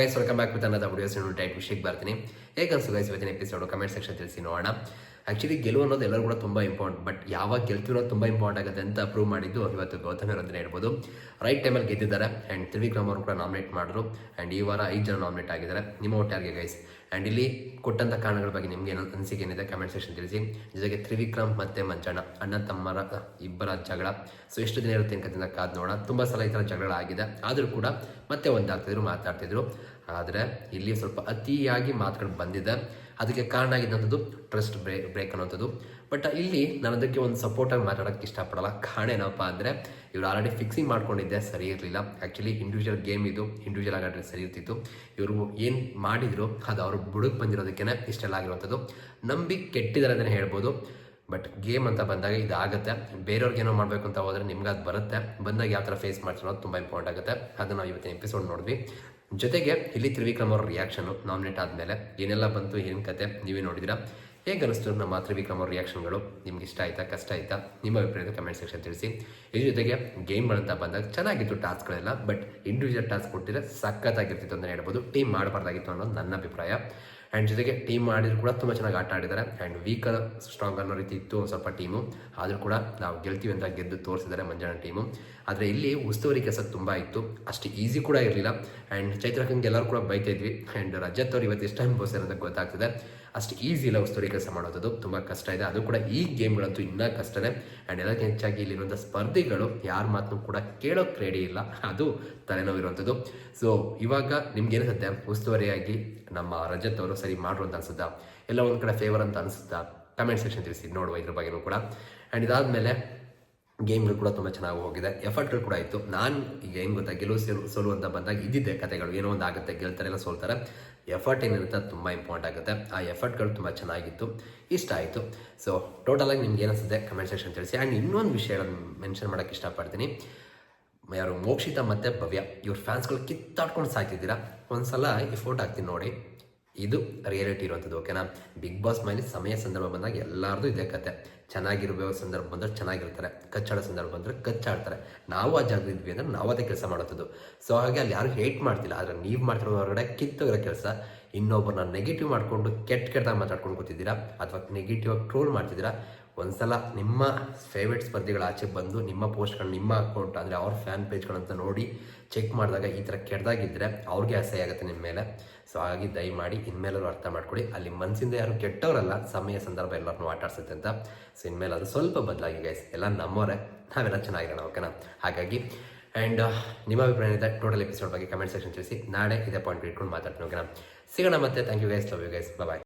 Guys welcome back with ಅನ್ನೋದು videos diet ವಿಷಯಕ್ಕೆ ಬರ್ತೀನಿ ಹೇಗೆ ಅನ್ಸು ಗೈಸ್ ಇವತ್ತಿನ ಎಪಿಸೋಡು ಕಮೆಂಟ್ ಸೆಕ್ಷನ್ ತಿಳಿಸಿ ನೋಡೋಣ. ಆ್ಯಕ್ಚುಲಿ ಗೆಲುವು ಅನ್ನೋದು ಎಲ್ಲರೂ ಕೂಡ ತುಂಬ ಇಂಪಾರ್ಟೆಂಟ್ ಬಟ್ ಯಾವಾಗ ಗೆಲ್ತೀವಿ ಅನ್ನೋದು ತುಂಬ ಇಂಪಾರ್ಟೆಂಟ್ ಆಗುತ್ತೆ ಅಂತ ಪ್ರೂವ್ ಮಾಡಿದ್ದು ಇವತ್ತು ಗೌತಮ್ ಅಂತಲೇ ಹೇಳ್ಬೋದು. ರೈಟ್ ಟೈಮಲ್ಲಿ ಗೆದ್ದಿದ್ದಾರೆ ಆ್ಯಂಡ್ ತ್ರಿವಿಕ್ರಮ್ ಅವರು ಕೂಡ ನಾಮಿನೇಟ್ ಮಾಡಿದ್ರು ಆ್ಯಂಡ್ ಈ ವಾರ ಐದು ಜನ ನಾಮಿನೇಟ್ ಆಗಿದ್ದಾರೆ. ನಿಮ್ಮ ಒಟ್ಟಾರಿಗೆ ಗೈಸ್ ಆ್ಯಂಡ್ ಇಲ್ಲಿ ಕೊಟ್ಟಂಥ ಕಾರಣಗಳ ಬಗ್ಗೆ ನಿಮಗೆ ಏನೋ ಅನಿಸಿಕೆ ಏನಿದೆ ಕಮೆಂಟ್ ಸೆಕ್ಷನ್ ತಿಳಿಸಿ. ಜೊತೆಗೆ ತ್ರಿವಿಕ್ರಮ್ ಮತ್ತು ಮಂಜಣ್ಣ, ಅಣ್ಣ ತಮ್ಮರ ಇಬ್ಬರ ಜಗಳ. ಸೊ ಎಷ್ಟು ದಿನ ಇರುತ್ತೆ ಅಂತ ಕಾದು ನೋಡೋಣ. ತುಂಬ ಸಲ ಈ ಥರ ಜಗಳ ಆಗಿದೆ. ಆದರೂ ಕೂಡ ಮತ್ತೆ ಒಂದಾಗ್ತಿದ್ರು, ಮಾತಾಡ್ತಿದ್ರು. ಆದರೆ ಇಲ್ಲಿ ಸ್ವಲ್ಪ ಅತಿಯಾಗಿ ಮಾತುಗಳು ಬಂದಿದೆ. ಅದಕ್ಕೆ ಕಾರಣ ಆಗಿದ್ದಂಥದ್ದು ಟ್ರಸ್ಟ್ ಬ್ರೇಕ್ ಬ್ರೇಕ್ ಅನ್ನೋಂಥದ್ದು ಬಟ್ ಇಲ್ಲಿ ನಾನು ಅದಕ್ಕೆ ಒಂದು ಸಪೋರ್ಟಾಗಿ ಮಾತಾಡೋಕ್ಕೆ ಇಷ್ಟಪಡಲ್ಲ. ಕಾರಣ ಏನಪ್ಪ ಅಂದರೆ, ಇವರು ಆಲ್ರೆಡಿ ಫಿಕ್ಸಿಂಗ್ ಮಾಡ್ಕೊಂಡಿದ್ದೆ, ಸರಿ ಇರಲಿಲ್ಲ. ಆ್ಯಕ್ಚುಲಿ ಇಂಡಿವಿಜುವಲ್ ಗೇಮ್ ಇದು ಇಂಡಿವಿಜುವಲ್ ಆಗಾಡ್ರೆ ಸರಿ ಇರ್ತಿತ್ತು. ಇವರು ಏನು ಮಾಡಿದ್ರು, ಅದು ಅವರು ಬುಡಕ್ಕೆ ಬಂದಿರೋದಕ್ಕೆ ಇಷ್ಟೆಲ್ಲ ಆಗಿರುವಂಥದ್ದು. ನಂಬಿ ಕೆಟ್ಟಿದ್ದಾರೆ ಅಂತಲೇ ಹೇಳ್ಬೋದು. ಬಟ್ ಗೇಮ್ ಅಂತ ಬಂದಾಗ ಇದಾಗುತ್ತೆ. ಬೇರೆಯವ್ರಿಗೆ ಏನೋ ಮಾಡಬೇಕು ಅಂತ ಹೋದರೆ ನಿಮ್ಗೆ ಅದು ಬರುತ್ತೆ. ಬಂದಾಗ ಯಾವ ಥರ ಫೇಸ್ ಮಾಡ್ತಾರೆ ಅನ್ನೋದು ತುಂಬ ಇಂಪಾರ್ಟೆಂಟ್ ಆಗುತ್ತೆ. ಅದನ್ನು ನಾವು ಇವತ್ತಿನ ಎಪಿಸೋಡ್ ನೋಡಿದ್ವಿ. ಜೊತೆಗೆ ಇಲ್ಲಿ ತ್ರಿವಿಕ್ರಮ್ ಅವ್ರ ರಿಯಾಕ್ಷನು ನಾಮಿನೇಟ್ ಆದಮೇಲೆ ಏನೆಲ್ಲ ಬಂತು, ಏನು ಕತೆ ನೀವೇ ನೋಡಿದಿರಾ? ಹೇಗೆ ಅನಿಸ್ತು ನಮ್ಮ ತ್ರಿವಿಕ್ರಮ್ ಅವ್ರ ರಿಯಾಕ್ಷನ್ಗಳು ನಿಮ್ಗೆ ಇಷ್ಟ ಆಯ್ತಾ, ಕಷ್ಟ ಆಯ್ತಾ? ನಿಮ್ಮ ಅಭಿಪ್ರಾಯದ ಕಮೆಂಟ್ ಸೆಕ್ಷನ್ ತಿಳಿಸಿ. ಇದ್ರ ಜೊತೆಗೆ ಗೇಮ್ಗಳಂತ ಬಂದಾಗ ಚೆನ್ನಾಗಿತ್ತು ಟಾಸ್ಕ್ಗಳೆಲ್ಲ ಬಟ್ ಇಂಡಿವಿಜುವಲ್ ಟಾಸ್ಕ್ ಕೊಟ್ಟಿದ್ರೆ ಸಖತ್ತಾಗಿರ್ತಿತ್ತು ಅಂತ ಹೇಳ್ಬೋದು. ಟೀಮ್ ಮಾಡಬಾರ್ದಾಗಿತ್ತು ಅನ್ನೋದು ನನ್ನ ಅಭಿಪ್ರಾಯ. ಆ್ಯಂಡ್ ಜೊತೆಗೆ ಟೀಮ್ ಆಡಿದ್ರು ಕೂಡ ತುಂಬ ಚೆನ್ನಾಗಿ ಆಟ ಆಡಿದ್ದಾರೆ. ಆ್ಯಂಡ್ ವೀಕ್ ಸ್ಟ್ರಾಂಗ್ ಅನ್ನೋ ರೀತಿ ಇತ್ತು ಒಂದು ಸ್ವಲ್ಪ ಟೀಮು ಆದರೂ ಕೂಡ ನಾವು ಗೆಲ್ತೀವಿ ಅಂತ ಗೆದ್ದು ತೋರಿಸಿದ್ದಾರೆ ಮಂಜಾನ ಟೀಮು ಆದರೆ ಇಲ್ಲಿ ಉಸ್ತುವಾರಿ ಕೆಲಸ ತುಂಬ ಇತ್ತು. ಅಷ್ಟು ಈಸಿ ಕೂಡ ಇರಲಿಲ್ಲ. ಆ್ಯಂಡ್ ಚೈತ್ರಕಂಗೆ ಎಲ್ಲರೂ ಕೂಡ ಬೈತಾ ಇದ್ವಿ. ಆ್ಯಂಡ್ ರಜತ್ ಅವ್ರು ಇವತ್ತು ಎಷ್ಟು ಟೈಮ್ ಬೋಸ್ತಾರೆ ಅಂತ ಗೊತ್ತಾಗ್ತದೆ. ಅಷ್ಟು ಈಸಿ ಇಲ್ಲ ಉಸ್ತುವಾರಿ ಕೆಲಸ ಮಾಡೋದು ತುಂಬ ಕಷ್ಟ ಇದೆ. ಅದು ಕೂಡ ಈ ಗೇಮ್ಗಳಂತೂ ಇನ್ನೂ ಕಷ್ಟನೇ. ಆ್ಯಂಡ್ ಎಲ್ಲಕ್ಕೆ ಹೆಚ್ಚಾಗಿ ಇಲ್ಲಿರುವಂಥ ಸ್ಪರ್ಧಿಗಳು ಯಾರ ಮಾತನ್ನು ಕೂಡ ಕೇಳೋಕ್ಕೆ ರೆಡಿ ಇಲ್ಲ. ಅದು ತಲೆನೋವಿರುವಂಥದ್ದು ಸೊ ಇವಾಗ ನಿಮ್ಗೆ ಏನಿಸುತ್ತೆ ಉಸ್ತುವಾರಿಯಾಗಿ ನಮ್ಮ ರಜತ್ ಅವರು ಸರಿ ಮಾಡ್ರು ಅಂತ ಅನ್ಸುತ್ತಾ? ಎಲ್ಲ ಒಂದು ಕಡೆ ಫೇವರ್ ಅಂತ ಅನಿಸುತ್ತಾ? ಕಮೆಂಟ್ ಸೆಕ್ಷನ್ ತಿಳಿಸಿ, ನೋಡುವ ಇದ್ರ ಬಗ್ಗೆನೂ ಕೂಡ. ಆ್ಯಂಡ್ ಇದಾದಮೇಲೆ ಗೇಮ್ಗಳು ಕೂಡ ತುಂಬ ಚೆನ್ನಾಗಿ ಹೋಗಿದೆ. ಎಫರ್ಟ್ಗಳು ಕೂಡ ಇತ್ತು. ನಾನು ಈಗ ಏನು ಗೊತ್ತಾ? ಗೆಲುವು ಸೋಲು ಅಂತ ಬಂದಾಗ ಇದ್ದಿದ್ದೆ ಕತೆಗಳು. ಏನೋ ಒಂದು ಆಗುತ್ತೆ, ಗೆಲ್ತಾರೆ, ಎಲ್ಲ ಸೋಲ್ತಾರೆ. ಎಫರ್ಟ್ ಏನಿರುತ್ತೆ ಅದು ತುಂಬ ಇಂಪಾರ್ಟೆಂಟ್ ಆಗುತ್ತೆ. ಆ ಎಫರ್ಟ್ಗಳು ತುಂಬ ಚೆನ್ನಾಗಿತ್ತು. ಇಷ್ಟ ಆಯಿತು. ಸೊ ಟೋಟಲಾಗಿ ನಿಮ್ಗೆ ಏನಿಸುತ್ತೆ ಕಮೆಂಟ್ ಸೆಕ್ಷನ್ ತಿಳಿಸಿ. ಆ್ಯಂಡ್ ಇನ್ನೊಂದು ವಿಷಯಗಳನ್ನು ಮೆನ್ಷನ್ ಮಾಡೋಕ್ಕೆ ಇಷ್ಟಪಡ್ತೀನಿ. ಯಾರು? ಮೋಕ್ಷಿತ ಮತ್ತು ಭವ್ಯ. ಇವ್ರ ಫ್ಯಾನ್ಸ್ಗಳು ಕಿತ್ತಾಡ್ಕೊಂಡು ಸಾಕಿದ್ದೀರಾ ಒಂದು ಸಲ ಈ ಫೋಟೋ ಹಾಕ್ತೀನಿ ನೋಡಿ. ಇದು ರಿಯಾಲಿಟಿ ಇರುವಂಥದ್ದು ಓಕೆನಾ ಬಿಗ್ ಬಾಸ್ ಮೇಲೆ ಸಮಯ ಸಂದರ್ಭ ಬಂದಾಗ ಎಲ್ಲರದು ಇದೇ ಕತೆ. ಚೆನ್ನಾಗಿರೋ ಸಂದರ್ಭ ಬಂದರೆ ಚೆನ್ನಾಗಿರ್ತಾರೆ. ಕಚ್ಚಾಡೋ ಸಂದರ್ಭ ಬಂದರೆ ಕಚ್ಚಾಡ್ತಾರೆ. ನಾವು ಆ ಜಾಗ ಇದ್ವಿ ಅಂದರೆ ನಾವು ಅದೇ ಕೆಲಸ ಮಾಡೋದು ಸೊ ಹಾಗೆ ಅಲ್ಲಿ ಯಾರು ಹೇಟ್ ಮಾಡ್ತಿಲ್ಲ, ಆದರೆ ನೀವು ಮಾಡ್ತಿರೋ ಹೊರಗಡೆ ಕಿತ್ತೋಗಿರೋ ಕೆಲಸ. ಇನ್ನೊಬ್ಬರನ್ನ ನೆಗೆಟಿವ್ ಮಾಡಿಕೊಂಡು ಕೆಟ್ಟ ಕೆಟ್ಟದಾಗ ಮಾತಾಡ್ಕೊಂಡು ಕೂತಿದ್ದೀರಾ? ಅಥವಾ ನೆಗೆಟಿವ್ ಆಗಿ ಟ್ರೋಲ್ ಮಾಡ್ತಿದ್ದೀರಾ? ಒಂದ್ಸಲ ನಿಮ್ಮ ಫೇವ್ರೆಟ್ ಸ್ಪರ್ಧಿಗಳ ಆಚೆ ಬಂದು ನಿಮ್ಮ ಪೋಸ್ಟ್ಗಳು ನಿಮ್ಮ ಅಕೌಂಟ್ ಅಂದರೆ ಅವ್ರ ಫ್ಯಾನ್ ಪೇಜ್ಗಳಂತ ನೋಡಿ ಚೆಕ್ ಮಾಡಿದಾಗ ಈ ಥರ ಕೆಟ್ಟದಾಗಿದ್ದರೆ ಅವ್ರಿಗೆ ಅಸಹ್ಯ ಆಗುತ್ತೆ ನಿಮ್ಮ ಮೇಲೆ. ಸೊ ಹಾಗಾಗಿ ದಯಮಾಡಿ ಇನ್ಮೇಲೂ ಅರ್ಥ ಮಾಡ್ಕೊಳ್ಳಿ. ಅಲ್ಲಿ ಮನಸ್ಸಿಂದ ಯಾರು ಕೆಟ್ಟವರಲ್ಲ, ಸಮಯ ಸಂದರ್ಭ ಎಲ್ಲರನ್ನೂ ಆಟಾಡ್ಸುತ್ತೆ ಅಂತ. ಸೊ ಇನ್ಮೇಲೆ ಅದು ಸ್ವಲ್ಪ ಬದಲಾಗಿ ಗೈಸ್ ಎಲ್ಲ ನಮ್ಮವರೇ, ನಾವೆಲ್ಲ ಚೆನ್ನಾಗಿರೋಣ ಓಕೆನಾ ಹಾಗಾಗಿ ಆ್ಯಂಡ್ ನಿಮ್ಮ ಅಭಿಪ್ರಾಯ ಇದೆ ಟೋಟಲ್ ಎಪಿಸೋಡ್ ಬಗ್ಗೆ ಕಮೆಂಟ್ ಸೆಕ್ಷನ್ ತಿಳಿಸಿ. ನಾಳೆ ಇದೇ ಪಾಯಿಂಟ್ ಇಟ್ಕೊಂಡು ಮಾತಾಡ್ತೀನಿ ಓಕೆನಾ ಸಿಗೋಣ ಮತ್ತೆ. Thank you guys love you guys bye